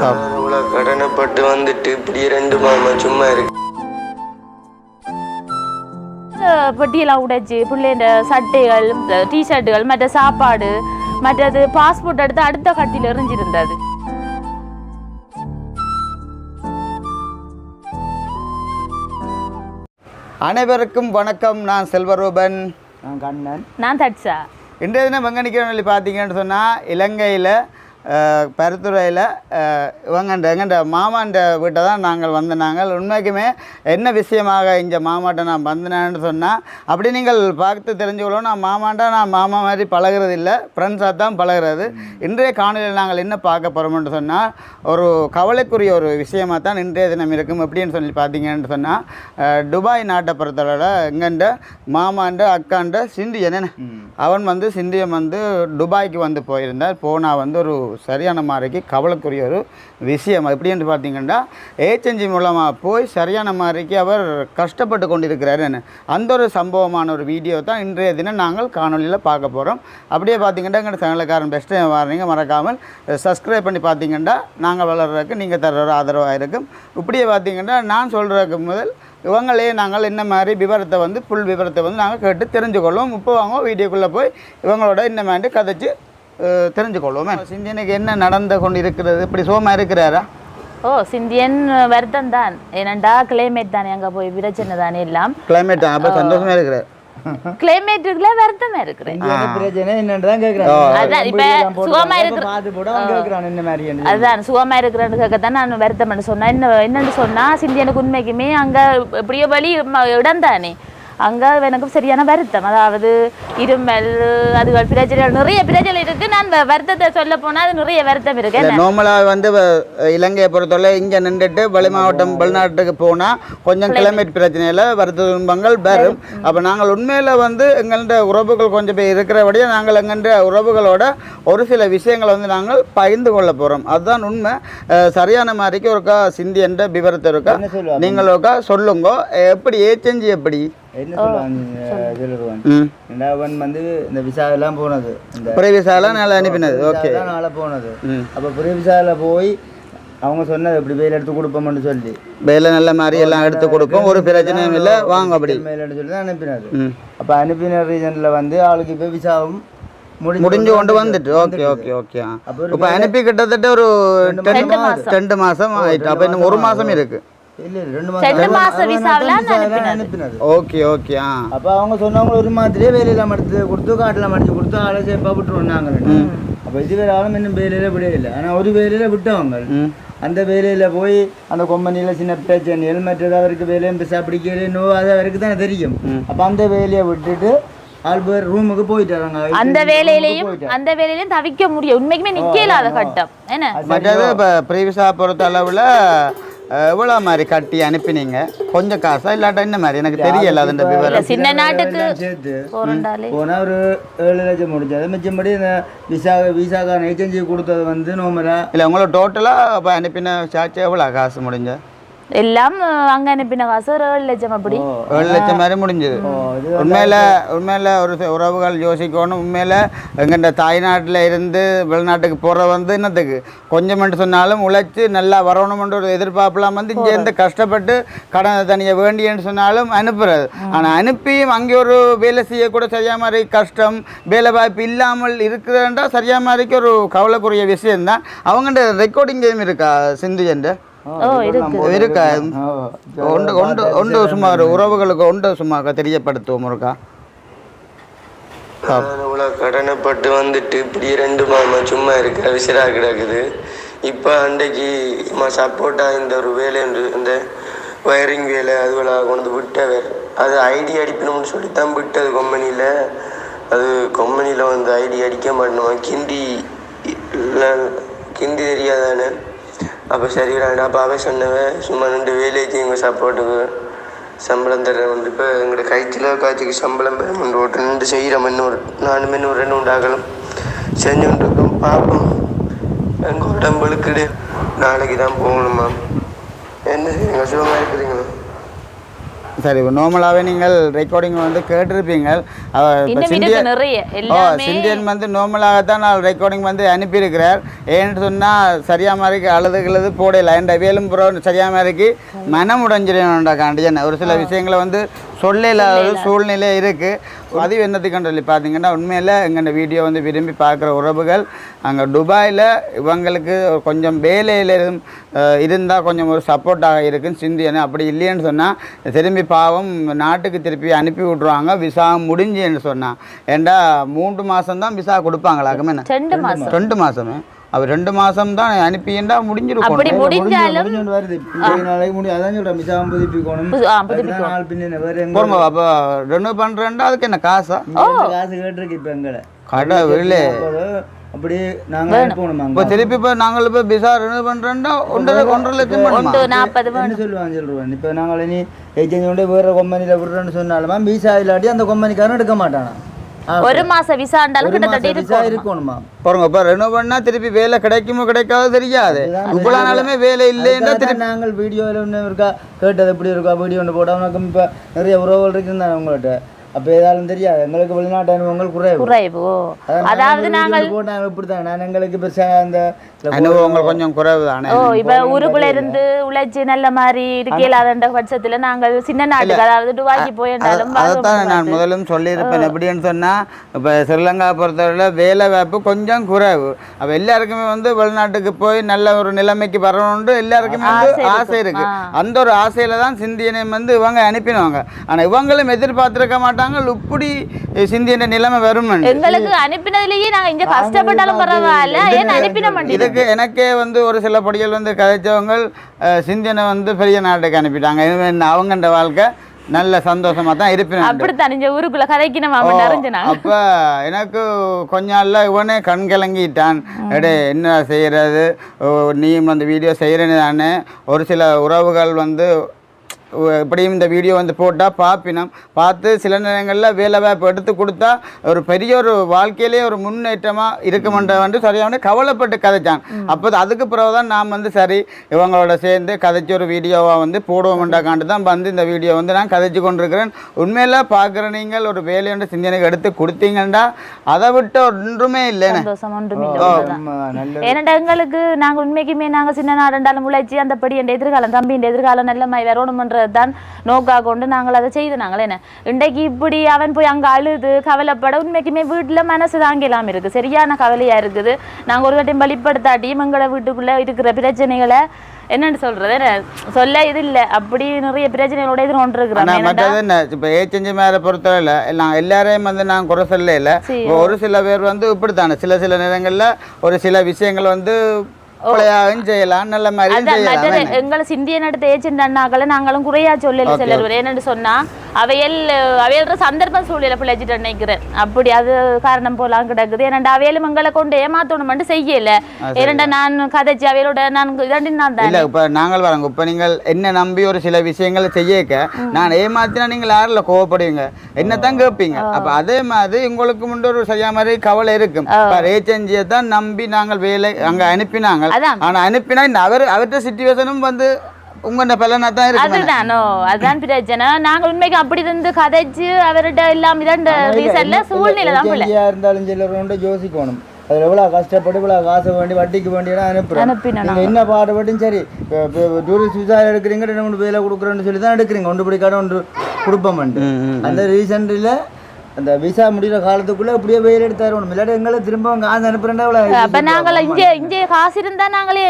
நான் இவ்வளோ கடனைப்பட்டு வந்துட்டு இப்படி ரெண்டு மாமா சும்மா இருக்கு. பெட்டியெல்லாம் உடைச்சு பிள்ளைங்க சட்டைகள் டிஷர்ட்டுகள் மற்ற சாப்பாடு மற்றது பாஸ்போர்ட் எடுத்து அடுத்த கட்டில எறிஞ்சிருந்தது. அனைவருக்கும் வணக்கம். நான் செல்வரூபன். நான் கண்ணன். நான் தட்சா. இன்றைய தினம் சொல்லி பார்த்தீங்கன்னு சொன்னால் இலங்கையில் பருத்துறையில் இவங்கண்ட எங்கண்ட மாமாண்ட வீட்டை தான் நாங்கள் வந்து நாங்கள் உண்மைக்குமே என்ன விஷயமாக இந்த மாமாட்ட நான் வந்தேன்னு சொன்னால் அப்படி நீங்கள் பார்த்து தெரிஞ்சுக்கணும் நான் மாமாண்டா நான் மாமா மாதிரி பழகிறது இல்லை ஃப்ரெண்ட்ஸாக தான் பழகிறது. இன்றைய காணொலியில் நாங்கள் என்ன பார்க்க போகிறோம்னு சொன்னால் ஒரு கவலைக்குரிய ஒரு விஷயமாக தான் இன்றைய தினம் இருக்கும். எப்படின்னு சொல்லி பார்த்தீங்கன்னு சொன்னால் துபாய் நாட்டை பொறுத்தளவில் எங்கண்ட மாமாண்ட அக்காண்ட சிந்தியன் என்ன அவன் வந்து சிந்தியன் வந்து துபாய்க்கு வந்து போயிருந்தார். போனால் வந்து ஒரு சரியான மாதிரிக்கு கவலைக்குரிய ஒரு விஷயம். எப்படின்னு பார்த்தீங்கன்னா ஏச்செஞ்சி மூலமாக போய் சரியான மாதிரிக்கு அவர் கஷ்டப்பட்டு கொண்டிருக்கிறாருன்னு அந்த ஒரு சம்பவமான ஒரு வீடியோ தான் இன்றைய தினம் நாங்கள் காணொலியில் பார்க்க போகிறோம் அப்படியே பார்த்தீங்கன்னா எங்கள் சேனலுக்காரன் பெஸ்ட்டு வரீங்க மறக்காமல் சப்ஸ்கிரைப் பண்ணி பார்த்தீங்கன்னா நாங்கள் வளர்கிறதுக்கு நீங்கள் தர ஒரு ஆதரவாக இருக்கும். இப்படியே பார்த்தீங்கன்னா நான் சொல்கிறதுக்கு முதல் இவங்களே நாங்கள் என்ன மாதிரி விவரத்தை வந்து புல் விவரத்தை வந்து நாங்கள் கேட்டு தெரிஞ்சுக்கொள்வோம். இப்போ வாங்க வீடியோக்குள்ளே போய் இவங்களோட இந்த மாதிரி கதைச்சு தெரிஞ்சுக்கொள்வோமே. சிந்தியனுக்கு என்ன நடந்து கொண்டு இருக்கிறது இப்படி சோமா இருக்கிறாரா? ஓ சிந்தியன் வருத்தம் தான். ஏனண்டா கிளைமேட் தானே அங்கே போய் பிரச்சனை தானே எல்லாம். கிளைமேட் அப்போ சந்தோஷமாக இருக்கிறார். வருத்தமா இருக்கிறேன் பிரச்சனை? தான் கேக்குறான் அதான் இப்ப சுகமா இருக்கிற பார்த்து போட கேக்குறான் மாதிரி தான் நான் வருத்தம் பண்ண சொன்னேன் என்ன என்னன்னு சொன்னா சிந்தியனுக்கு உண்மைக்குமே அங்க எப்படியோ வழி இடம் தானே. அங்க எனக்கு சரியான வருத்தம். அதாவது இருமல் அதுகள் பிரச்சனை நிறைய பிரச்சனை இருக்கு. நான் வருத்தத்தை சொல்ல போனா அது நிறைய வருத்தம் இருக்கு. என்ன? நார்மலாக வந்து வ- இலங்கையை பொறுத்தவரை இங்கே நின்றுட்டு வெளி மாவட்டம் வெளிநாட்டுக்கு போனால் கொஞ்சம் கிளைமேட் பிரச்சனையில் வருத்த துன்பங்கள் வரும். அப்போ நாங்கள் உண்மையில் வந்து எங்கள்ட உறவுகள் கொஞ்சம் பேர் இருக்கிறபடியே நாங்கள் எங்கள்ட உறவுகளோட ஒரு சில விஷயங்களை வந்து நாங்கள் பகிர்ந்து கொள்ள போகிறோம் அதுதான் உண்மை. சரியான மாதிரிக்கு ஒருக்கா சிந்தி என்ற விவரத்தை இருக்கா நீங்கள் ஒருக்கா சொல்லுங்க. எப்படி ஏச்செஞ்சி எப்படி? என்ன அவன் வந்து இந்த விசா எல்லாம் போனது. இந்த பிரைவேசாலாம் நல்லா அனுப்பினது. ஓகே. நாளை போனது. அப்ப புரிய விசால போய் அவங்க சொன்னது இப்படி வெயில் எடுத்து கொடுப்போம்னு சொல்லி. வேலை நல்ல மாதிரி எல்லாம் எடுத்து கொடுப்போம். ஒரு பிரச்சனையும் இல்லை. வாங்க அப்படி. மேலன்னு சொல்லி தான் அனுப்பினது. ம். அப்ப அனுப்பின ரீசன்ல வந்து ஆளுக்கு இப்ப விசாவும் முடிஞ்சு கொண்டு வந்துட்டு ஓகே ஓகே ஓகே. இப்போ அனுப்பி கிட்டத்தட்ட ஒரு ரெண்டு மாசம். ஆயிட்டு. அப்போ இன்னும் ஒரு மாசம் இருக்கு இல்ல இல்ல, ரெண்டு ரெண்டு மாசம். விசாவில ஓகே ஓகே ஆ. அப்ப அவங்க சொன்னவங்க ஒரு மாதிரியே வேலையெல்லாம் எடுத்து கொடுத்து காட்டுல மடிச்சு கொடுத்து ஆளை சேப்பா விட்டுருவோம் நாங்கள். அப்ப இது வேற ஆளும் இன்னும் வேலையில விட இல்லை ஆனா ஒரு வேலையில விட்டவங்க. அந்த வேலையில போய் அந்த கொம்பனியில சின்ன பிரச்சனைகள் மற்றது அவருக்கு வேலையும் பெருசா பிடிக்கலையோ அது அவருக்கு தானே தெரியும். அப்ப அந்த வேலையை விட்டுட்டு ஆள் பேர் ரூமுக்கு போயிட்டாங்க அந்த வேலையிலையும் அந்த வேலையிலையும் தவிக்க முடியும். உண்மைக்குமே நிக்க இல்லாத கட்டம். என்ன? மற்றது இப்போ ப்ரீவியஸாக பொறுத்த அளவில் எவ்வளோ மாதிரி கட்டி அனுப்பினீங்க? கொஞ்சம் காசா இல்லாட்டா என்ன மாதிரி? எனக்கு தெரியல அதுன்ற இல்ல விவரம். சின்ன நாட்டுக்கு சேர்த்து போறண்டாலே போனா ஒரு ஏழு லட்சம் முடிஞ்சது. மிச்சம்படி இந்த விசா விசாக்கான ஏஜென்சி கொடுத்தது வந்து நோமரா இல்லை உங்களை டோட்டலாக இப்போ அனுப்பின சார்ஜ் எவ்வளோ காசு முடிஞ்ச அங்க அனுப்பின காசு ஒரு ஏழு லட்சம் அப்படி ஏழு லட்சம் மாதிரி முடிஞ்சது இது உண்மையில் உண்மையில் ஒரு உறவுகள் யோசிக்கணும் உண்மையில் எங்கள்ட தாய்நாட்டில் இருந்து வெளிநாட்டுக்கு போகிற வந்து என்னத்துக்கு கொஞ்சமென்று சொன்னாலும் உழைச்சி நல்லா வரணுமென்ற ஒரு எதிர்பார்ப்புலாம் வந்து இங்கே இருந்து கஷ்டப்பட்டு கடனை தனியாக வேண்டியன்னு சொன்னாலும் அனுப்புறது ஆனால் அனுப்பியும் அங்கே ஒரு வேலை செய்யக்கூட சரியா மாதிரி கஷ்டம் வேலை வாய்ப்பு இல்லாமல் இருக்கிறதுன்றா சரியா மாதிரிக்கு ஒரு கவலைக்குரிய விஷயம்தான் அவங்கள்ட்ட ரெக்கார்டிங் கேம் இருக்கா சிந்து என்ற இருக்கு. இருக்கா? ஒன்று ஒன்று ஒன்று சும்மா உறவுகளுக்கு ஒன்று சும்மா தெரியப்படுத்துவோம் இருக்கா நான் இவ்வளோ கடனைப்பட்டு வந்துட்டு இப்படி ரெண்டு மாமா சும்மா இருக்க விசிறா கிடக்குது. இப்போ அன்றைக்கு மா சப்போர்ட்டாக இந்த ஒரு வேலை இந்த வயரிங் வேலை அதுவெல்லாம் கொண்டு விட்ட வேறு அது ஐடி அடிக்கணும்னு சொல்லி தான் விட்டது கம்பெனியில். அது கம்பெனியில் வந்து ஐடி அடிக்க மாட்டோமா கிண்டி கிண்டி தெரியாதானே? அப்போ சரி நான் அப்போ அவன் சொன்னவன் சும்மா ரெண்டு வேலைக்கு எங்கள் சாப்பாட்டுக்கு சம்பளம் தர்றேன் வந்து இப்போ எங்களோட கைச்சில காய்ச்சிக்கு சம்பளம் பெறமென்று ஒரு ரெண்டு செய்கிற இன்னொரு நாலு இன்னும் ரெண்டு உண்டாகலாம் செஞ்சுட்டு இருக்கோம் பார்ப்போம். எங்கள் உடம்புக்கு நாளைக்கு தான் போகணுமா என்ன ரெக்கார்டிங் சுகமாக இருக்கிறீங்களா அவ இப்ப இன்னும் சிந்தியன் இருக்கு நிறைய. ஓ எல்லாமே சிந்தியன் வந்து நார்மலாகத்தான் நான் ரெக்கார்டிங் வந்து அனுப்பியிருக்கிறார். ஏன்னு சொன்னால் சரியா மாதிரிக்கு அழுது கிழுது போடல. என் வேலும் புறம் சரியா மாதிரிக்கு மனம் உடைஞ்சிடணுண்டாக்காண்டி என்ன ஒரு சில விஷயங்களை வந்து சொல்லல ஒரு சூழ்நிலை இருக்குது பதிவு என்னத்துக்குன்னு சொல்லி பார்த்தீங்கன்னா உண்மையில் எங்கள் வீடியோ வந்து விரும்பி பார்க்குற உறவுகள் அங்கே துபாயில் இவங்களுக்கு கொஞ்சம் வேலையில் இருந்தால் கொஞ்சம் ஒரு சப்போர்ட்டாக இருக்குன்னு சிந்தியனு அப்படி இல்லைன்னு சொன்னால் திரும்பி பாவம் நாட்டுக்கு திருப்பி அனுப்பி விட்ருவாங்க விசா முடிஞ்சுன்னு சொன்னான் ஏண்டா மூன்று மாதம் தான் விசா கொடுப்பாங்களாக்குமே ரெண்டு மாசம். ரெண்டு மாதமே அவர் ரெண்டு மாதம் தான் அனுப்பிண்டா அப்படி முடிஞ்சிருக்கும் முடிஞ்சாலும் முடிஞ்சு வருது. இப்ப நாளைக்கு முடியும் அதான் சொல்றேன் மிசாவும் புதுப்பிக்கணும் நாள் பின்ன வேற எங்க போடுங்க அப்போ ரெண்டு பண்ணுறேன்டா அதுக்கு என்ன காசா? காசு கேட்டிருக்கு இப்ப எங்களை. கடவுளே அப்படி நாங்க அனுப்பணும் இப்போ திருப்பி இப்போ நாங்கள் இப்போ விசா ரெனியூ பண்ணுறோம்டா ஒன்றரை ஒன்றரை லட்சம் பண்ணுமா? ஒன்று நாற்பது சொல்லுவாங்க சொல்லுவேன் இப்போ நாங்கள் இனி ஏஜென்சி கொண்டு வேற கம்பெனியில் விடுறோன்னு சொன்னாலுமா விசா இல்லாட்டி அந்த கம்பெனிக்காரன் எடுக்க மாட்டானா? ஒரு மாசம் விசா இருந்தாலும் கிட்டத்தட்ட இருக்கும் இருக்கணுமா. பாருங்க இப்போ ரெனியூ பண்ணால் திருப்பி வேலை கிடைக்குமோ கிடைக்காதோ தெரியாது. இவ்வளோ நாளுமே வேலை இல்லைன்னா தான் நாங்கள் வீடியோவில் ஒன்று இருக்கா? கேட்டது எப்படி இருக்கா? வீடியோ ஒன்று போட்டால் உனக்கு இப்போ நிறைய உறவுகள் இருக்குன்னு உங்கள்கிட்ட அப்போ ஏதாலும் தெரியாது. எங்களுக்கு வெளிநாட்டு அனுபவங்கள் குறைவு. குறைவு. அதாவது நாங்கள் போட்டாங்க இப்படி தான் நான் எங்களுக்கு பெருசா அந்த அனுபவங்கள் கொஞ்சம் குறைவு தானே? ஓ இப்ப ஊருக்குள்ள இருந்து உழைச்சு நல்ல மாதிரி இருக்கலாத பட்சத்துல நாங்கள் சின்ன நாட்டுக்கு அதாவது துபாய்க்கு போயிருந்தாலும் அதைத்தான் நான் முதலும் சொல்லியிருப்பேன். எப்படின்னு சொன்னால் இப்போ ஸ்ரீலங்கா பொறுத்தவரையில் வேலை வாய்ப்பு கொஞ்சம் குறைவு. அப்போ எல்லாருக்குமே வந்து வெளிநாட்டுக்கு போய் நல்ல ஒரு நிலைமைக்கு வரணும்னு எல்லாருக்குமே வந்து ஆசை இருக்கு. அந்த ஒரு ஆசையில தான் சிந்தியனை வந்து இவங்க அனுப்பினவங்க ஆனால் இவங்களும் எதிர்பார்த்திருக்க மாட்டாங்க. இப்படி சிந்தியன நிலைமை வரும் எங்களுக்கு அனுப்பினதுலயே நாங்க இங்க கஷ்டப்பட்டாலும் பரவாயில்ல. ஏன் அனுப்பின மாட்டேங்குது? இதுக்கு எனக்கே வந்து ஒரு சில படிகள் வந்து கதைச்சவங்க சிந்தியனை வந்து பெரிய நாட்டுக்கு அனுப்பிட்டாங்க. அவங்கன்ற வாழ்க்கை. நல்ல சந்தோஷமா தான் இருப்பினேன் அப்படித்தான் இந்த ஊருக்குள்ள அவன் நிறைஞ்சினாங்க அப்ப எனக்கு கொஞ்ச நாள்ல இவனே கண் கலங்கிட்டான். எடே என்ன செய்யறது நீயும் அந்த வீடியோ செய்கிறேன்னு தானே. ஒரு சில உறவுகள் வந்து இப்படியும் இந்த வீடியோ வந்து போட்டால் பார்ப்பினோம் பார்த்து சில நேரங்களில் வேலை வாய்ப்பு எடுத்து கொடுத்தா ஒரு பெரிய ஒரு வாழ்க்கையிலே ஒரு முன்னேற்றமாக இருக்குமென்ற வந்து சரியான கவலைப்பட்டு கதைச்சான். அப்போ அதுக்கு பிறகு தான் நான் வந்து சரி இவங்களோட சேர்ந்து கதைச்சி ஒரு வீடியோவாக வந்து போடுவோம்ண்டாக்காண்டு தான் வந்து இந்த வீடியோ வந்து நான் கதைச்சு கொண்டிருக்கிறேன். உண்மையில் பார்க்குற நீங்கள் ஒரு வேலையோட சிந்தனைக்கு எடுத்து கொடுத்தீங்கன்னா அதை விட்டு ஒன்றுமே இல்லைன்னு. ஏனண்டா எங்களுக்கு நாங்க உண்மைக்குமே நாங்க சின்ன நாடுண்டாலும் உழைச்சி அந்த படி என் எதிர்காலம் தம்பி என் எதிர்காலம் நல்ல மாதிரி வரணுமன்றது தான் நோக்காக கொண்டு நாங்கள் அதை செய்து நாங்கள் என்ன? இன்றைக்கு இப்படி அவன் போய் அங்க அழுது கவலைப்பட உண்மைக்குமே வீட்டுல மனசு தாங்கலாம் இருக்கு சரியான கவலையா இருக்குது. நாங்க ஒரு வாட்டி வெளிப்படுத்தாட்டியும் எங்களோட வீட்டுக்குள்ள இருக்கிற பிரச்சனைகளை என்னன்னு சொல்றது என்ன? சொல்ல இது இல்லை. அப்படி நிறைய பிரச்சனைகளோட எதிர் ஒன்று ஏனண்டா மற்றது என்ன? இப்போ ஏச்செஞ்சு மேலே பொறுத்தவரையில் எல்லாம் எல்லாரையும் வந்து நான் குறை சொல்ல இல்லை. ஒரு சில பேர் வந்து இப்படித்தானே. சில சில நேரங்களில் ஒரு சில விஷயங்கள் வந்து கொலையாகவும் செய்யலாம். நல்ல என்ன? எங்களை சிந்தியன் எடுத்த ஏஜென்ட் அண்ணாக்களை நாங்களும் குறையா சொல்லல சிலர். என்னன்னு சொன்னா அவையல் அவையல்ற சந்தர்ப்பம் சூழ்நிலை பிழைச்சிட்டு நினைக்கிறேன் அப்படி அது காரணம் போலாம் கிடக்குது. ஏனண்டா அவையலும் எங்களை கொண்டு ஏமாத்தணும் செய்யல. ஏனண்டா நான் கதைச்சு அவையலோட நான் இதாண்டி நான் தான். இல்லை இப்போ நாங்கள் வரோங்க. இப்போ நீங்கள் என்ன நம்பி ஒரு சில விஷயங்களை செய்யக்க நான் ஏமாத்தினா நீங்கள் யாரில் கோவப்படுவீங்க? என்னத்தான் கேட்பீங்க அப்போ அதே மாதிரி உங்களுக்கு முன்ன ஒரு சரியா மாதிரி கவலை இருக்கும். ரேச்செஞ்சியை தான் நம்பி நாங்கள் வேலை அங்கே அனுப்பினாங்க. ஆனால் அனுப்பினா அவர் அவர்கிட்ட சுச்சுவேஷனும் வந்து உங்களோட பலனாக தான் இருக்கு அதுதானோ? அதுதான் பிரச்சனை நாங்க உண்மைக்கு அப்படி இருந்து கதைச்சு அவர்கிட்ட எல்லாம் இதாண்ட ரீசன்ல சூழ்நிலை தான் போல. ஏஜென்சியா இருந்தாலும் சிலர் யோசிக்கணும். அதில் எவ்வளோ கஷ்டப்பட்டு இவ்வளோ காசை வேண்டி வட்டிக்கு வேண்டியெல்லாம் அனுப்புகிறேன் நீங்கள் என்ன பாடுபட்டும் சரி டூரிஸ்ட் விசா எடுக்கிறீங்க ரெண்டு மூணு வேலை கொடுக்குறேன்னு சொல்லி தான் எடுக்கிறீங்க ஒன்று பிடிக்காத ஒன்று கொடுப்போம்ட்டு அந்த ரீசன்டில் அந்த விசா முடிகிற காலத்துக்குள்ளே அப்படியே வெயில் எடுத்து தரணும். இல்லாட்டி எங்களை திரும்ப காசு அனுப்புறேன்டா அப்ப நாங்கள் இங்க இங்க காசு இருந்தா நாங்களே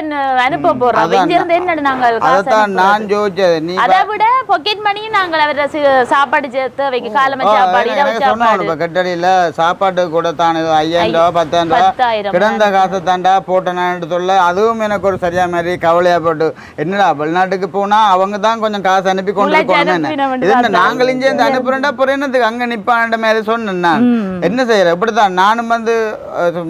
அனுப்ப போறோம். இங்க இருந்து என்ன நாங்கள் காசு அதைத்தான் நான் யோசிச்சது நீ அதை விட பொக்கெட் மணியும் நாங்கள் அவர சாப்பாடு சேர்த்து வைக்க காலம சாப்பாடு சொன்னாங்க சாப்பாடு. இப்போ கட்டடியில் சாப்பாடு கூட தான் ஐயாயிரம் ரூபா பத்தாயிரம் ரூபா. கிடந்த காசை தாண்டா போட்டேனான்னு சொல்ல அதுவும் எனக்கு ஒரு சரியா மாதிரி கவலையா போட்டு என்னடா வெளிநாட்டுக்கு போனா அவங்க தான் கொஞ்சம் காசு அனுப்பி கொண்டு இது என்ன நாங்கள் இங்கே அனுப்புறேன்டா அப்புறம் என்னத்துக்கு அங்க நிப்பான்ற மாதிரி சொன்னேன் நான். என்ன செய்யற இப்படித்தான். நானும் வந்து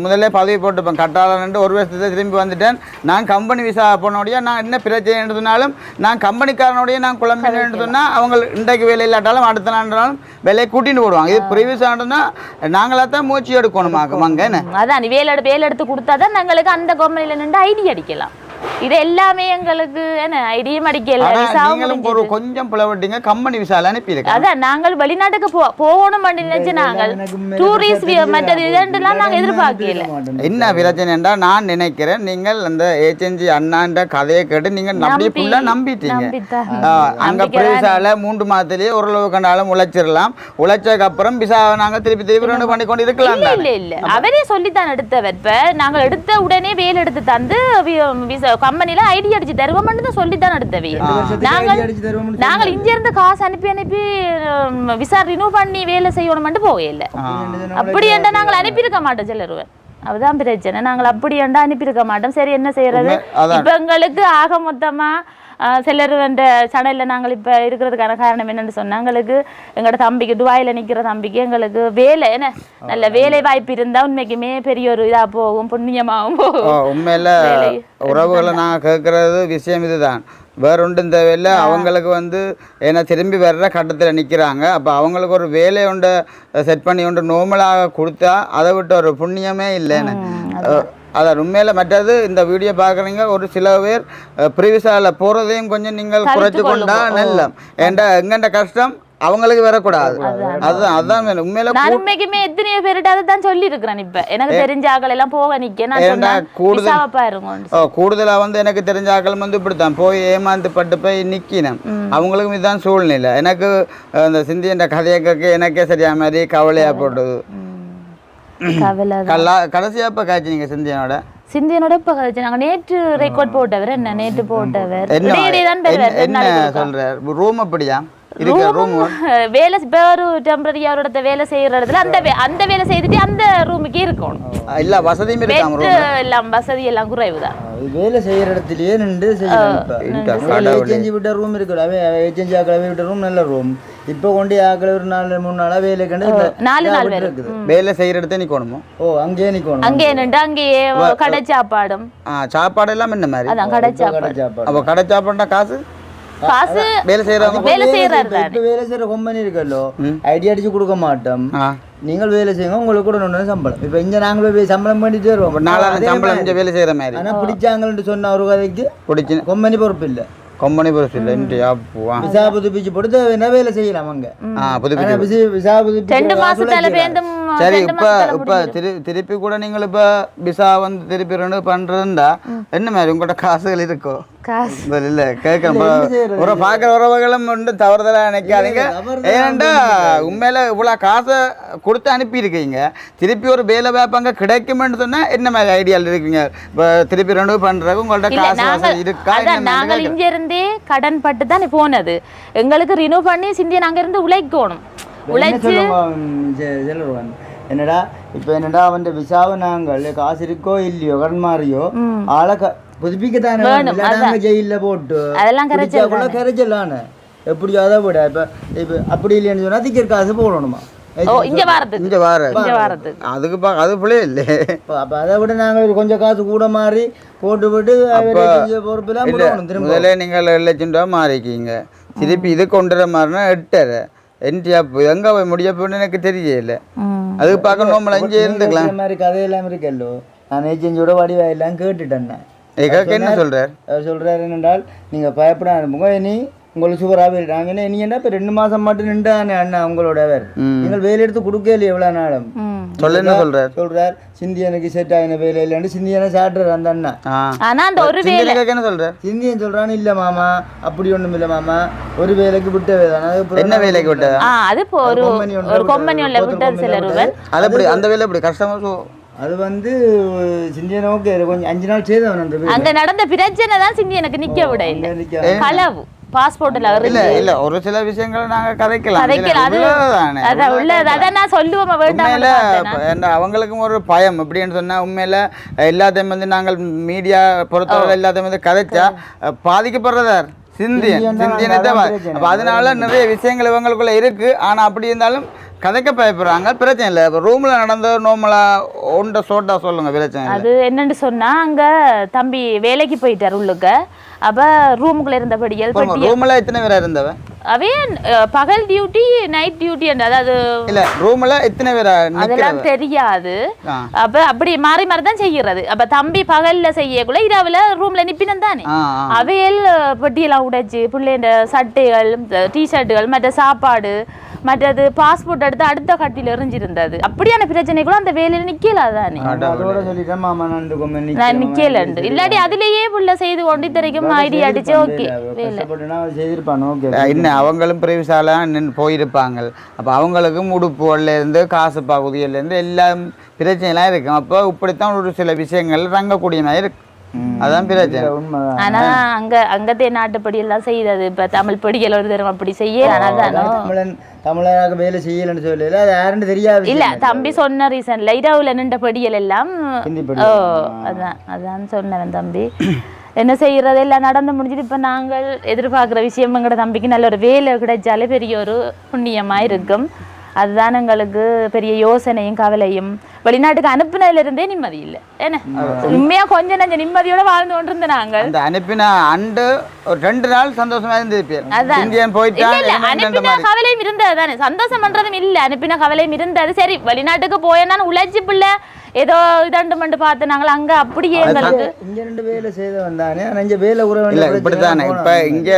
முதல்ல பதவி போட்டுப்பேன் கட்டாளன்ட்டு ஒரு வருஷத்தை திரும்பி வந்துட்டேன். நான் கம்பெனி விசா போனோடைய நான் என்ன பிரச்சனை சொன்னாலும் நான் கம்பெனிக்காரனோடய நான் குழம்பினேன்னு சொன்னா அவங்க இன்றைக்கு வேலை இல்லாட்டாலும் அடுத்த நாண்டாலும் வேலையை கூட்டிட்டு போடுவாங்க. இது ப்ரீவியஸ் ஆண்டுனா நாங்களா தான் மூச்சு எடுக்கணுமாக்கும். அங்க அதான் நீ வேலை வேலை எடுத்து கொடுத்தாதான் எங்களுக்கு அந்த கம்பெனில நின்று ஐடி அடிக்கலாம். இது எல்லாமே எங்களுக்கு என்ன ஐடியும் அடிக்கல ஒரு. கொஞ்சம் பிளவிட்டீங்க கம்பெனி விசால அனுப்பியிருக்கேன் அதான் நாங்கள் வெளிநாட்டுக்கு போ போகணும் நினைச்சு நாங்கள் டூரிஸ்ட் மற்றது இதெல்லாம் நாங்க எதிர்பார்க்கல என்ன பிரச்சனைண்டா நான் நினைக்கிறேன் நீங்கள் அந்த ஏஜென்சி அண்ணான்ற கதையை கேட்டு நீங்க அப்படியே நம்பி- ஃபுல்லா நம்பிட்டீங்க அங்க பிரவிசால மூன்று மாதத்திலேயே ஓரளவு கண்டாலும் உழைச்சிடலாம் உழைச்சதுக்கு அப்புறம் விசாவை நாங்க திருப்பி திருப்பி ரெண்டு பண்ணி கொண்டு இருக்கலாம் இல்ல? இல்ல அவரே சொல்லித்தான் எடுத்தவர் இப்ப நாங்கள் எடுத்த உடனே வேலை எடுத்து தந்து கம்பெனில ஐடி அடிச்சு தருவோம்னு தான் சொல்லித்தான் எடுத்தவே. நாங்கள் அடிச்சு தருவோம்னு நாங்கள் இங்க இருந்து காசு அனுப்பி அனுப்பி விசா ரினூவ் பண்ணி வேலை செய்யணும்னு போகல அப்படி என்றா நாங்கள் அனுப்பியிருக்க மாட்டோம் சிலருவன் அதுதான் பிரச்சனை. நாங்கள் அப்படி என்றா அனுப்பியிருக்க மாட்டோம். சரி என்ன செய்யறது. இப்ப எங்களுக்கு ஆக மொத்தமா சிலர் இந்த சடையில நாங்கள் இப்ப இருக்கிறதுக்கான காரணம் என்னன்னு சொன்னா எங்களுக்கு எங்களோட தம்பிக்கு துபாயில நிக்கிற தம்பிக்கு எங்களுக்கு வேலை என்ன? நல்ல வேலை வாய்ப்பு இருந்தா உண்மைக்குமே பெரிய ஒரு இதா போகும் புண்ணியமாகவும் போகும். உண்மையில. உறவுகளை நான் கேட்கறது விஷயம் இதுதான். வேற ஒன்றும் தேவையில்லை அவங்களுக்கு வந்து ஏன்னா திரும்பி வர்ற கட்டத்தில் நிற்கிறாங்க அப்போ அவங்களுக்கு ஒரு வேலை ஒன்றை செட் பண்ணி ஒன்று நார்மலாக கொடுத்தா அதை விட்டு ஒரு புண்ணியமே இல்லைன்னு. அதான் உண்மையில மற்றது இந்த வீடியோ பார்க்குறீங்க ஒரு சில பேர் ப்ரீவியஸாவில் போகிறதையும் கொஞ்சம் நீங்கள் குறைச்சு கொண்டா நல்ல ஏன்டா எங்கண்ட கஷ்டம்? அவங்களுக்கு வரக்கூடாது. அதுதான் அதுதான். உண்மையில நான் உண்மைக்குமே எத்தனையோ பேர்கிட்ட அதை தான் சொல்லி இருக்கிறேன் இப்ப. எனக்கு தெரிஞ்ச ஆக்கள் எல்லாம் போக நிக்க. நான் கூடுதல்- பாருங்க. கூடுதலாக வந்து எனக்கு தெரிஞ்ச ஆக்கள் வந்து இப்படித்தான். போய் ஏமாந்து பட்டு போய் நிற்கினேன் அவங்களுக்கும் இதுதான் சூழ்நிலை. எனக்கு அஹ், இந்த சிந்தியன்ற கதையை கேட்க எனக்கே சரியா மாதிரி கவலையாக போட்டது. கவலை கல்லா கடைசியாக இப்போ காய்ச்சினீங்க சிந்தியனோட? சிந்தியனோட இப்ப கழிச்சு நாங்க நேற்று ரெக்கார்ட் போட்டவர். என்ன நேற்று போட்டவர்? என்ன சொல்றார்? ரூம் அப்படியா? இருக்க ரூம் வேலை இப்ப ஒரு டெம்பரரியா ஒரு இடத்த வேலை செய்யற இடத்துல அந்த வே- அந்த வேலை செய்துட்டு அந்த ரூமுக்கு இருக்கணும். இல்ல வசதியும் இருக்காம எல்லாம் வசதி எல்லாம் குறைவுதான். அது வேலை செய்யற இடத்துலயே நின்று செய்யணும் ரூம் இருக்கு விட்ட ரூம் நல்ல ரூம் இப்போ கொண்டு ஆக்கள ஒரு நாலு மூணு நாளா வேலை கண்டு நாலு நாள். இருக்குது. வேலை செய்யற இடத்த நிக்கணுமோ ஓ அங்கேயே நிக்கணும் அங்கேயே நின்று அங்கேயே கடை சாப்பாடும் ஆ சாப்பாடு எல்லாம் என்ன மாதிரி அதான் கடை சாப்பாடு அப்போ கடை சாப்பாடுனா காசு காசு வேலை செய்யறவங்க வேலை செய்யறாரு இப்ப- வேலை செய்யற கம்பெனி இருக்கல்லோ ஐடி அடிச்சு கொடுக்க மாட்டோம் ஆ நீங்கள் வேலை செய்யுங்க உங்களுக்கு கூட ஒன்று சம்பளம் இப்போ இங்க நாங்களும் போய் சம்பளம் பண்ணிட்டு வருவோம் அப்ப நாலாயிரம் சம்பளம் வேலை செய்யற மாதிரி ஆனா பிடிச்சாங்கன்னு சொன்ன ஒரு கதைக்கு பிடிச்சி கம்பெனி பொறுப்பு இல்ல கொம்பனி பொருள் இல்லை இன்றையா பூவா. விசா புதுப்பிச்சு போட்டு என்ன வேலை செய்யலாம் அங்க? ஆ ரெண்டு மாசத்தால உழைக்கிறாங்க. பேருந்தும் சரி இப்ப இப்ப திரு திருப்பி கூட நீங்கள் இப்ப விசா வந்து திருப்பி ரெண்டு பண்றதுண்டா? என்ன மாதிரி உங்கள்கிட்ட காசுகள் இருக்கோ? காசு. இல்ல, ஒரு பார்க்குற உறவுகளும் ஒன்று தவறுதலா நினைக்காதீங்க. ஏன்டா உண்மையில இவ்வளவு காசை கொடுத்து அனுப்பியிருக்கீங்க. திருப்பி ஒரு வேலை வேப்பாங்க கிடைக்குமென்னு சொன்னா என்ன மாதிரி ஐடியாவில் இருக்கீங்க? திருப்பி ரெண்டு பண்றதுக்கு உங்கள்ட்ட காசு இருக்கா? நாங்கள் இங்க இருந்தே கடன் பட்டு தான் போனது. எங்களுக்கு ரினூவ் பண்ணி சிந்திய நாங்க இருந்து உழைக்கணும். உழைச்சு என்னடா இப்போ என்னடா அவன் விசாவை நாங்கள் காசு இருக்கோ இல்லையோ கடன் மாறியோ ஆளை புதுப்பிக்கத்தானே ஜெயில்ல போட்டு அதெல்லாம் கரைச்சல் கரைச்சலானு. எப்படியோ அதை விட? இப்போ இப்போ அப்படி இல்லைன்னு சொன்னா டிக்கெட் காசு போடணுமா? ஓ இங்க வாரத்துக்கு. இங்க அதுக்கு பா அது பிள்ளை இல்லை. அப்போ அதை விட நாங்கள் கொஞ்சம் காசு கூட மாறி போட்டு திரும்ப. முதல்ல நீங்கள் ஏழு லட்சம் ரூபா மாறிக்கீங்க. திருப்பி இது கொண்டு வர மாதிரினா எட்டரை என்டியா எங்க போய் முடிய போன்னு எனக்கு தெரியல. அதுக்கு பார்க்க நோம்பல இங்கே இருந்துக்கலாம். மாதிரி கதையெல்லாம் இருக்கல்லோ நான் ஏஜென்சியோட வடிவா எல்லாம் கேட்டுட்டேன். இதுக்காக என்ன சொல்றார்? அவர் சொல்றாரு என்னென்றால் நீங்க பயப்பட அனுப்புங்க இனி உங்களுக்கு சூப்பராகவே இருக்காங்க என்ன நீ என்ன இப்போ ரெண்டு மாசம் மட்டும் நின்றானே அண்ணா உங்களோட அவர்? நீங்கள் வேலை எடுத்து கொடுக்கல எவ்வளோ நாளும். சொல்ல என்ன சொல்றார் சொல்றார்? சிந்தியனுக்கு செட் ஆகின வேலை இல்லைன்னு சிந்தியனை சாட்டுறாரு அந்த அண்ணா. ஆ. ஆனா அந்த ஒரு வேலை என்ன சொல்றார்? சிந்தியன் சொல்றான்னு இல்ல மாமா. அப்படி ஒண்ணும் இல்ல மாமா. ஒரு வேலைக்கு விட்ட வேலை. என்ன வேலைக்கு விட்டதா? ஆ அது ஒரு ஒரு கொம்பனி ஒன்ல விட்டது, விட்டது சில company ரூபன் அது அந்த வேலை எப்படி? கஷ்டமா அது வந்து சிந்தியன் ஓகே கொஞ்சம் அஞ்சு நாள் செய்தவன் அந்த அங்க நடந்த பிரச்சனை தான் சிந்தி எனக்கு நிக்க விட இல்ல. களவு. பாஸ்போர்ட்ல இல்ல இல்ல ஒரு சில விஷயங்களை நாங்க கதைக்கலாம். கதைக்கல அது உள்ளது அதான் நான் சொல்லுவோம் வேண்டாம் அவங்களுக்கும் ஒரு பயம். எப்படின்னு சொன்னா உண்மையில எல்லாத்தையும் வந்து நாங்கள் மீடியா பொறுத்தவரை எல்லாத்தையும் வந்து கதைச்சா பாதிக்கப்படுறதார் சிந்தியன். சிந்தியன் தான் அதனால நிறைய விஷயங்கள் இவங்களுக்குள்ள இருக்கு. ஆனா அப்படி இருந்தாலும் கதைக்க பயப்படுறாங்க பிரச்சனை இல்லை. இப்போ ரூம்ல நடந்த நோமலா ஒன்றை சோட்டா சொல்லுங்க பிரச்சனை அது என்னன்னு சொன்னா அங்க தம்பி வேலைக்கு போயிட்டார் உள்ளுக்க. அப்ப ரூமுக்குள்ள இருந்த படியல் பெட்டியல் ரூம்ல எத்தனை பேரா இருந்தவன் அவே அஹ், பகல் டியூட்டி நைட் டியூட்டி அதாவது இல்ல ரூம்ல எத்தனை பேர் அதெல்லாம் தெரியாது. அப்ப அப்படி மாறி மாறி தான் செய்யறது. அப்ப தம்பி பகல்ல செய்யக்குள்ள இரவுல ரூம்ல நிப்பினம் தானே. அவையல் பெட்டியெல்லாம் உடைச்சு பிள்ளைண்ட சட்டைகள் டி ஷர்ட்டுகள் மற்ற சாப்பாடு மற்றது பாஸ்போர்ட் எடுத்து அடுத்த கட்டில எறிஞ்சிருந்தது. அப்படியான பிரச்சனைகளும் அந்த வேலையில நிக்கல தானே? நான் நிக்கலண்டு இல்லாட்டி அதுலயே புள்ள செய்து கொண்டு இத்தனைக்கும் ஐடியா அடிச்சு ஓகே வேலை. அவங்களும் பிரிவிசால நின்று போயிருப்பாங்க அப்போ அவங்களுக்கும் உடுப்புகள்லேருந்து காசு பகுதியிலேருந்து எல்லாம் பிரச்சனைலாம் இருக்கும். அப்போ இப்படித்தான் ஒரு சில விஷயங்கள் ரங்கக்கூடிய மாதிரி இருக்கு. அதான் பிரச்சனை. ஆனா அங்க அங்கத்தே நாட்டுப்படி எல்லாம் செய்தது. இப்ப தமிழ் படிகள் ஒரு தரம் அப்படி செய்ய தமிழன் தமிழராக வேலை செய்யலன்னு சொல்லல. அது யாருன்னு தெரியாது. இல்ல தம்பி சொன்ன ரீசன்ல இரவுல நின்ற படிகள் எல்லாம். அதான் அதான் சொன்னவன் தம்பி. என்ன செய்யறது? எல்லாம் நடந்து முடிஞ்சுட்டு இப்ப நாங்கள் எதிர்பார்க்குற விஷயம் எங்களோட தம்பிக்கு நல்ல ஒரு வேலை கிடைச்சாலே பெரிய ஒரு புண்ணியமா இருக்கும். அதுதான் எங்களுக்கு பெரிய யோசனையும் கவலையும். வெளிநாட்டுக்கு அனுப்புனதுல இருந்தே நிம்மதி இல்லை. என்ன உண்மையா கொஞ்சம் நஞ்ச நிம்மதியோட வாழ்ந்து கொண்டிருந்த நாங்கள். அந்த அனுப்பின அண்டு ஒரு ரெண்டு நாள் சந்தோஷமா இருந்திருப்பேன் அதான். இந்தியன் அந்த அனுப்பின கவலையும் இருந்தது தானே? சந்தோஷம் பண்றதும் இல்ல அனுப்பின கவலையும் இருந்தது. சரி வெளிநாட்டுக்கு போயேன்னா உழைச்சி பிள்ளை ஏதோ இதண்டு மண்டு பார்த்து நாங்கள் அங்க அப்படியே எங்களுக்கு இங்க ரெண்டு வேலை செய்த வந்தானே இங்க வேலை உற இல்ல இப்படித்தானே இப்ப இங்க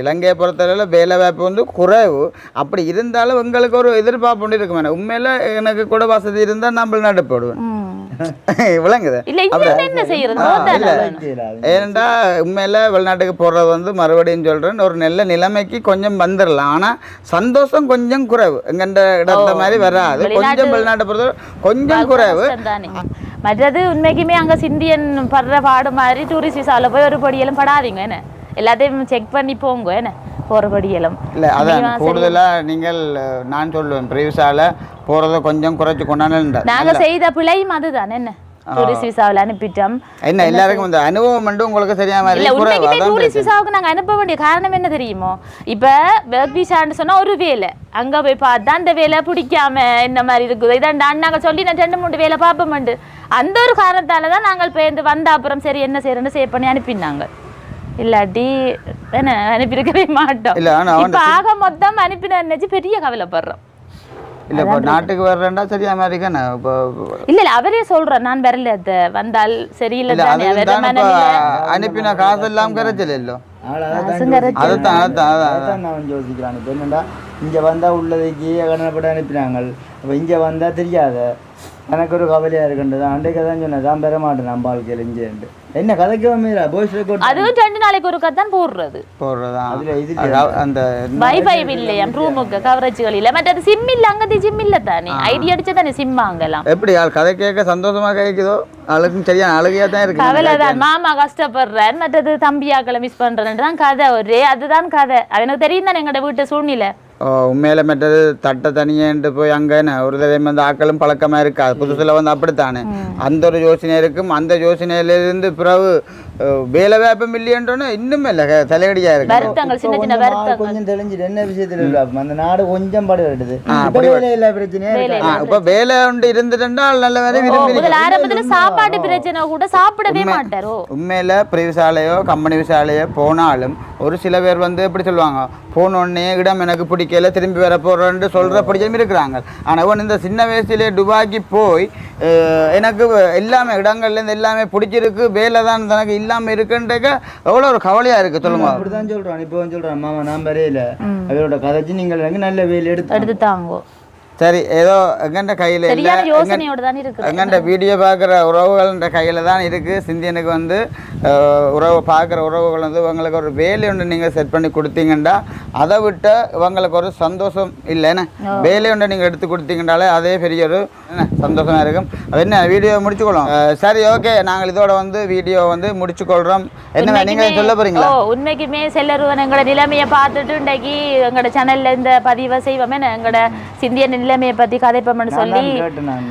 இலங்கையை பொறுத்தவரையில வேலை வாய்ப்பு வந்து குறைவு. அப்படி இருந்தாலும் எங்களுக்கு ஒரு எதிர்பார்ப்பு ஒன்று இருக்கும். மேடம். உண்மையில எனக்கு கூட வசதி இருந்தா நம்ம நாட்டு போடுவேன். விளங்குது. ஏனெண்டா உண்மையில வெளிநாட்டுக்கு போறது வந்து மறுபடியும் சொல்றேன். ஒரு நல்ல நிலைமைக்கு கொஞ்சம் வந்துடலாம் ஆனா சந்தோஷம் கொஞ்சம் குறைவு. எங்கண்ட இடத்த மாதிரி வராது. கொஞ்சம் வெளிநாட்டை பொறுத்தவரை கொஞ்சம் குறைவு. மற்றது உண்மைக்குமே அங்க சிந்தியன் படுற பாடு மாதிரி டூரிஸ்ட் விசாவில் போய் ஒரு படியெல்லாம் படாதீங்க என்ன? எல்லாத்தையும் செக் பண்ணி போங்க என்ன? போற படியெல்லாம் இல்ல அதான் நீங்க சரி. கூடுதலா நீங்கள் நான் சொல்லுவேன் பிரிவிசால போறதை கொஞ்சம் குறைச்சு கொண்டாந்து நாங்க செய்த பிழையும் அதுதான் என்ன? டூரிஸ்ட் விசாவில் அனுப்பிட்டோம். என்ன எல்லாருக்கும் இந்த அனுபவம் மட்டும் உங்களுக்கு சரியா மாதிரி இல்ல குறைவு உண்மைக்குமே அதான் டூரிஸ்ட் பிரச்சனை. விசாவுக்கு நாங்க அனுப்ப வேண்டிய காரணம் என்ன தெரியுமோ? இப்ப ஒர்க் விசான்னு சொன்னா ஒரு வேலை. அங்க போய் பார்த்தா அந்த வேலை பிடிக்காம என்ன மாதிரி இருக்குது? இதான் நாங்க சொல்லி நான் ரெண்டு மூணு வேலை பார்ப்போம்ண்டு அந்த ஒரு காரணத்தால தான் நாங்கள் பேருந்து வந்த அப்புறம் சரி என்ன செய்யறோம்னு சேவ் பண்ணி அனுப்பினாங்க. இல்லாட்டி என்ன அனுப்பியிருக்கவே மாட்டோம் இப்ப ஆக மொத்தம் அனுப்பின நினைச்சு பெரிய கவலைப்படுறோம் இல்ல இப்போ நாட்டுக்கு வர்றேன்டா சரியா மாதிரி இருக்கானே இப்போ இல்ல இல்ல அவரே சொல்றேன் நான் வரல அத்தை. வந்தால் சரியில்லை அனுப்பின காசு எல்லாம் கிடைச்சல இல்லோ காசும் கிடைச்சது. அதுதான் அதுதான் அதான் அதான் நான் யோசிக்கிறான் இப்போ என்னடா இங்க வந்தா உள்ளதைக்கு கடனப்பட அனுப்பினாங்க அப்ப இங்க வந்தா தெரியாத எனக்கு ஒரு கவலையா இருக்குன்றது அன்றைக்கு தான் சொன்னேன் தான் பெற மாட்டேன் நம்ம வாழ்க்கையில் இங்கே என்ன கதைக்கவே மீறா போய்ஸ் ரெக்கார்ட் அதுவும் ரெண்டு நாளைக்கு ஒரு தான் போடுறது. போடுறதான் அதுல இது அந்த வைஃபை இல்லையா ரூமுக்கு கவரேஜ்கள் இல்ல. மற்றது சிம் இல்ல அங்கதி சிம் இல்ல தானே. ஐடி அடிச்சா தானே சிம் வாங்கலாம். எப்படி ஆள் கதை கேட்க சந்தோஷமா கேட்குதோ ஆளுக்கும் சரியான அழுகையா தான் இருக்கு கவலை தான். மாமா கஷ்டப்படுறேன் மற்றது தம்பியாக்களை மிஸ் பண்றேன் தான் கதை. ஒரே அதுதான் கதை. எனக்கு தெரியும் தானே எங்களோட வீட்டு சூழ்நிலை. உண்மையில மற்றது தட்டை தனியேன்ட்டு போய் அங்கே ஒரு தடவை வந்து ஆக்களும் பழக்கமா இருக்காது புதுசுல வந்து அப்படித்தானே? அந்த ஒரு யோசனை இருக்கும். அந்த யோசனையிலிருந்து பிறகு வேலை வாய்ப்பும் இல்லையன்றோன்னு இன்னும் இல்லை தலையடியா இருக்கு. கொஞ்சம் தெளிஞ்சிட்டு என்ன விஷயத்துல அந்த நாடு கொஞ்சம் பாடு வருது ஆ, இப்ப அப்படி வேலை இல்ல பிரச்சனையா இப்போ வேலை உண்டு இருந்துட்டா நல்ல வேலை விரும்பி சாப்பாடு பிரச்சனை கூட சாப்பிடவே மாட்டாரோ? உண்மையில் பிரிவிசாலையோ கம்பெனி விசாலையோ போனாலும் ஒரு சில பேர் வந்து எப்படி சொல்லுவாங்க போன உடனே இடம் எனக்கு பிடிக்கல திரும்பி வர போகிறேன்னு சொல்கிற படிச்சும் இருக்கிறாங்க இவன் இந்த சின்ன வயசுலேயே துபாய்க்கு போய் எனக்கு எல்லாமே இடங்கள்லேருந்து எல்லாமே பிடிச்சிருக்கு. வேலை தான் தனக்கு இல்லாமல் இருக்குன்றக்க எவ்வளோ ஒரு கவலையாக இருக்குது சொல்லுங்க. அப்படிதான் சொல்றான். இப்போ சொல்றான் மாமா நான் வரையில. அவரோட கதைச்சு நீங்கள் எனக்கு நல்ல வேலை எடுத்து எடுத்து தாங்கோ. சரி ஏதோ எங்கண்ட கையில் இல்லை எங்கண்ட வீடியோ பார்க்குற உறவுகள்ன்ற கையில் தான் இருக்குது சிந்தியனுக்கு வந்து உறவு பார்க்குற உறவுகள் வந்து இவங்களுக்கு ஒரு வேலை ஒன்று நீங்கள் செட் பண்ணி கொடுத்தீங்கன்னா அதை விட்டு இவங்களுக்கு ஒரு சந்தோஷம் இல்லைண்ணே வேலை ஒன்று நீங்கள் எடுத்து கொடுத்தீங்கன்னாலே அதே பெரிய ஒரு என்ன சந்தோஷமா இருக்கும். அது என்ன வீடியோ முடிச்சுக்கொள்ளும் சரி ஓகே நாங்கள் இதோட வந்து வீடியோ வந்து முடிச்சுக்கொள்கிறோம் என்ன நீங்கள் சொல்ல போகிறீங்களா உண்மைக்குமே செல்லருவன் எங்களோட நிலைமையை பார்த்துட்டு இன்றைக்கு எங்களோட சேனல்ல இந்த பதிவை செய்வோமே. எங்களோட சிந்தியன் நிலைமையை பத்தி கதைப்போம்னு சொல்லி.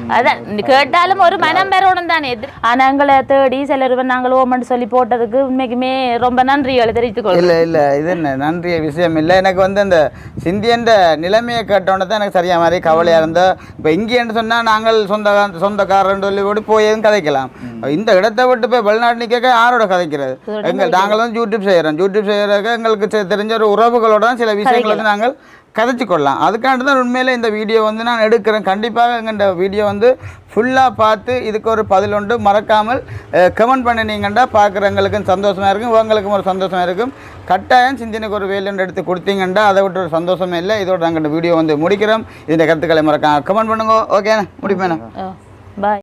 அதான் கேட்டாலும் ஒரு மனம் பெறணும் தானே. எதிர்- ஆனா எங்களை தேடி சிலர் நாங்கள் ஓமன்னு சொல்லி போட்டதுக்கு உண்மைக்குமே ரொம்ப நன்றிகளை தெரிவித்துக் கொள்கிறேன். இல்லை இல்லை இது என்ன? நன்றிய விஷயம் இல்லை. எனக்கு வந்து அந்த சிந்தியன்ற நிலைமையை கேட்டோன்னே தான் எனக்கு சரியா மாதிரி கவலையாக இருந்தது. இப்போ இங்கேன்னு சொன்னால் நாங்கள் சொந்த சொந்தக்காரன் சொல்லி கூட போய் எதுவும் கதைக்கலாம். இந்த இடத்தை விட்டு போய் வெளிநாட்டு நிற்க யாரோட கதைக்கிறது? எங்கள் நாங்கள் வந்து யூடியூப் செய்கிறோம் யூடியூப் செய்கிறதுக்கு எங்களுக்கு தெரிஞ்ச ஒரு உறவுகளோட சில விஷயங்களை நாங்கள் கதைச்சு கொள்ளலாம் அதுக்காண்டி தான் உண்மையில் இந்த வீடியோ வந்து நான் எடுக்கிறேன். கண்டிப்பாக எங்கள்ட வீடியோ வந்து ஃபுல்லாக பார்த்து இதுக்கு ஒரு பதில் உண்டு. மறக்காமல் கமெண்ட் பண்ணினீங்கன்னா பார்க்குறவங்களுக்கும் சந்தோஷமாக இருக்கும். உங்களுக்கும் ஒரு சந்தோஷமாக இருக்கும். கட்டாயம் சிந்தனைக்கு ஒரு வேலை எடுத்து கொடுத்தீங்கன்னா அதை விட்டு ஒரு சந்தோஷமே இல்லை. இதோட நாங்கள் இந்த வீடியோ வந்து முடிக்கிறோம். இந்த கருத்துக்களை மறக்காம கமெண்ட் பண்ணுங்க. ஓகேண்ணா முடிப்பேண்ணா. பாய்